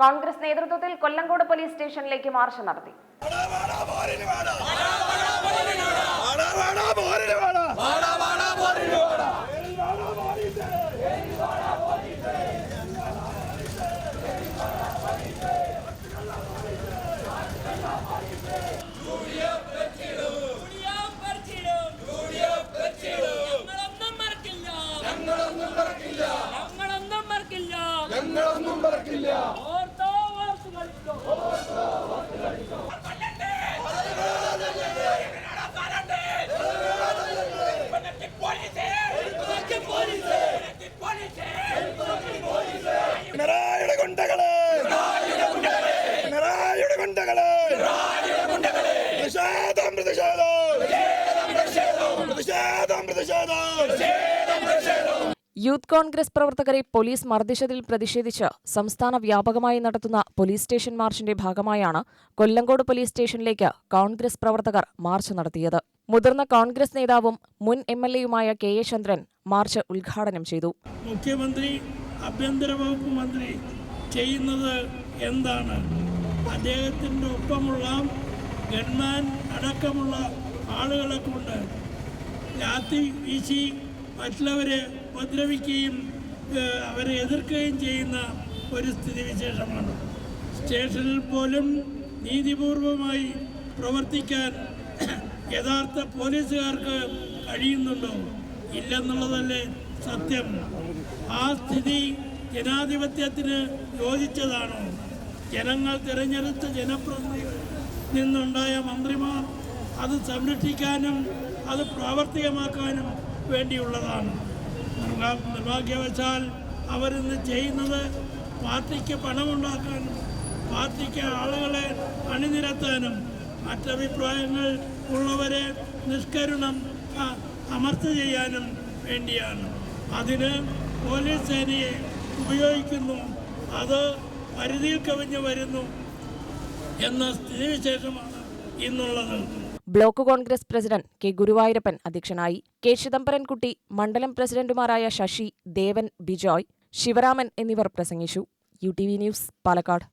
കോൺഗ്രസ് നേതൃത്വത്തിൽ കൊല്ലങ്കോട് പോലീസ് സ്റ്റേഷനിലേക്ക് മാർച്ച് നടത്തി. ഞങ്ങളൊന്നും മറക്കില്ല. ഞങ്ങളൊന്നും മറക്കില്ല. ഗുണ്ടകൾ പ്രതിഷേധം പ്രതിഷേധം. പ്രതിഷേധം പ്രതിഷേധം. യൂത്ത് കോൺഗ്രസ് പ്രവർത്തകരെ പോലീസ് മർദ്ദിച്ചതിൽ പ്രതിഷേധിച്ച് സംസ്ഥാന വ്യാപകമായി നടത്തുന്ന പോലീസ് സ്റ്റേഷൻ മാർച്ചിന്റെ ഭാഗമായാണ് കൊല്ലങ്കോട് പോലീസ് സ്റ്റേഷനിലേക്ക് കോൺഗ്രസ് പ്രവർത്തകർ മാർച്ച് നടത്തിയത്. മുതിർന്ന കോൺഗ്രസ് നേതാവും മുൻ എം എൽ എയുമായ കെ എ ചന്ദ്രൻ മാർച്ച് ഉദ്ഘാടനം ചെയ്തു. മുഖ്യമന്ത്രി ആഭ്യന്തര വകുപ്പ് മന്ത്രി ചെയ്യുന്നത് എന്താണ്? അദ്ദേഹത്തിന്റെ ഒപ്പമുള്ള ഗൺമാൻ അടക്കമുള്ള ആളുകളെ കൊണ്ട് ലാത്തി വീശി മറ്റുള്ളവരെ ഉപദ്രവിക്കുകയും അവരെ എതിർക്കുകയും ചെയ്യുന്ന ഒരു സ്ഥിതിവിശേഷമാണ്. സ്റ്റേഷനിൽ പോലും നീതിപൂർവമായി പ്രവർത്തിക്കാൻ യഥാർത്ഥ പോലീസുകാർക്ക് കഴിയുന്നുണ്ടോ? ഇല്ലെന്നുള്ളതല്ലേ സത്യം. ആ സ്ഥിതി ജനാധിപത്യത്തിന് യോജിച്ചതാണോ? ജനങ്ങൾ തിരഞ്ഞെടുത്ത ജനപ്രതിനിധികൾ നിന്നുണ്ടായ മന്ത്രിമാർ അത് സംരക്ഷിക്കാനും അത് പ്രാവർത്തികമാക്കാനും വേണ്ടിയുള്ളതാണ്. നിർഭാ- നിർഭാഗ്യവശാൽ അവരിന്ന് ചെയ്യുന്നത് പാർട്ടിക്ക് പണമുണ്ടാക്കാനും പാർട്ടിക്ക് ആളുകളെ അണിനിരത്താനും മറ്റഭിപ്രായങ്ങൾ ഉള്ളവരെ നിഷ്കരുണം അമർച്ച ചെയ്യാനും വേണ്ടിയാണ്. അതിന് പോലീസ് സേനയെ ഉപയോഗിക്കുന്നു. അത് പരിധിയിൽ കവിഞ്ഞ് വരുന്നു എന്ന സ്ഥിതിവിശേഷമാണ് ഇന്നുള്ളത്. Block Congress president K Guruvayurappan അധ്യക്ഷനായി കെ ചിദംബരൻകുട്ടി മണ്ഡലം പ്രസിഡന്റുമാരായ ശശി ദേവൻ ബിജോയ് ശിവരാമൻ എന്നിവർ പ്രസംഗിച്ചു. U T V news Palakkad.